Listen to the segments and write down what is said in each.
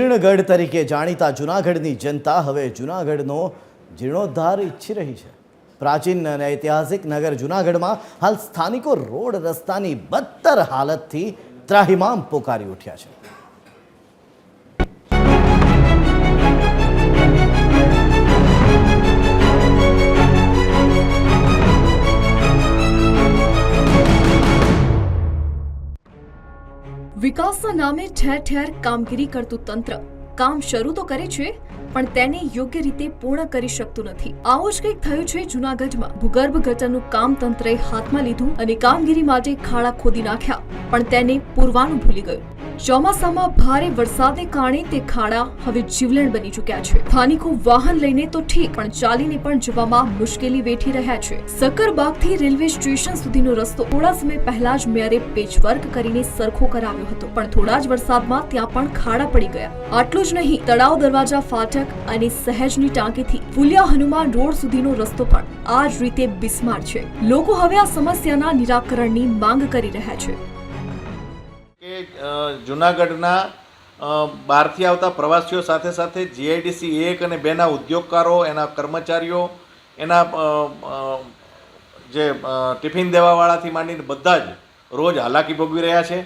જીર્ણગઢ તરીકે જાણીતા જૂનાગઢની જનતા હવે જૂનાગઢનો જીર્ણોદ્ધાર ઈચ્છી રહી છે. પ્રાચીન અને ઐતિહાસિક નગર જૂનાગઢમાં હાલ સ્થાનિકો રોડ રસ્તાની બદતર હાલતથી ત્રાહિમામ પોકારી ઉઠ્યા છે. વિકાસના નામે ઠેર ઠેર કામગીરી કરતું તંત્ર. કામ શરૂ તો કરે છે, પણ તેને યોગ્ય રીતે પૂર્ણ કરી શકતું નથી. આવું જ કંઈક થયું છે જૂનાગઢમાં. ભૂગર્ભ ગટરનું કામ તંત્રએ હાથમાં લીધું અને કામગીરી માટે ખાડા ખોદી નાખ્યા, પણ તેને પૂરવાનું ભૂલી ગયું. ચોમાસામાં ભારે વરસાદને કારણે તે ખાડા હવે જીવલેણ બની ચૂક્યા છે. સ્થાનિકો વાહન લઈને તો ઠીક, પણ ચાલીને પણ જવામાં મુશ્કેલી વેઠી રહ્યા છે. સક્કરબાગથી રેલવે સ્ટેશન સુધીનો રસ્તો થોડા સમય પહેલા જ મેયરે પેચવર્ક કરીને સરખો કરાવ્યો હતો, પણ થોડા જ વરસાદમાં ત્યાં પણ ખાડા પડી ગયા. આટલું જ નહીં, તળાવ દરવાજા ફાટક અને સહેજની ટાંકીથી ફુલિયા હનુમાન રોડ સુધીનો રસ્તો પણ આ જ રીતે બિસ્માર છે. લોકો હવે આ સમસ્યાના નિરાકરણની માંગ કરી રહ્યા છે. કે જુનાગઢના બહારથી આવતા પ્રવાસીઓ સાથે સાથે જીઆઈડીસી એક અને બેના ઉદ્યોગકારો, એના કર્મચારીઓ, એના જે ટિફિન દેવાવાળાથી માંડીને બધા જ રોજ હાલાકી ભોગવી રહ્યા છે.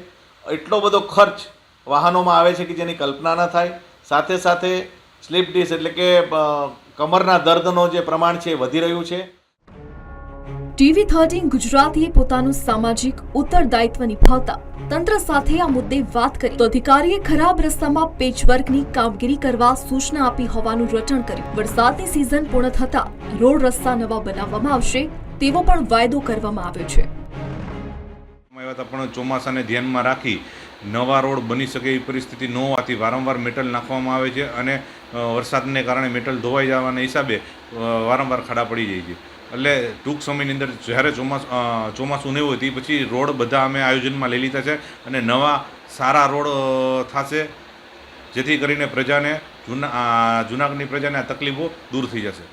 એટલો બધો ખર્ચ વાહનોમાં આવે છે કે જેની કલ્પના ન થાય. સાથે સાથે સ્લીપ ડિસ એટલે કે કમરના દર્દનો જે પ્રમાણ છે એ વધી રહ્યું છે. ટીવી થર્ટીન ગુજરાતીએ પોતાનું સામાજિક ઉત્તરદાયિત્વ નિભાવતા તંત્ર સાથે આ મુદ્દે વાત કરી. તો અધિકારીએ ખરાબ રસ્તામાં પેચવર્કની કામગીરી કરવા સૂચના આપી હોવાનું રટણ કર્યું. વરસાદની સિઝન પૂર્ણ થતા રોડ રસ્તા નવા બનાવવામાં આવશે તેવો પણ વાયદો કરવામાં આવ્યો છે. આવ્યા પણ ચોમાસાને ધ્યાનમાં રાખી નવા રોડ બની શકે એવી પરિસ્થિતિ ન હોવાથી વારંવાર મેટલ નાખવામાં આવે છે અને વરસાદને કારણે મેટલ ધોવાઈ જવાના હિસાબે વારંવાર ખાડા પડી જાય છે. એટલે ટૂંક સમયની અંદર જ્યારે ચોમાસ ચોમાસું નહીં હોય, તે પછી રોડ બધા અમે આયોજનમાં લઈ લીધા છે અને નવા સારા રોડ થશે, જેથી કરીને પ્રજાને જૂના જૂનાગઢની પ્રજાને તકલીફો દૂર થઈ જશે.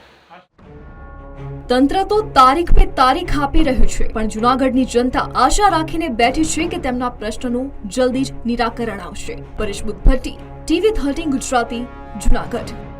તંત્ર તો તારીખ પે તારીખ આપી રહ્યું છે, પણ જૂનાગઢની જનતા આશા રાખીને બેઠી છે કે તેમના પ્રશ્નનું જલ્દી જ નિરાકરણ આવશે. Paresh Bhatti TV thirteen Gujarati, Junagadh.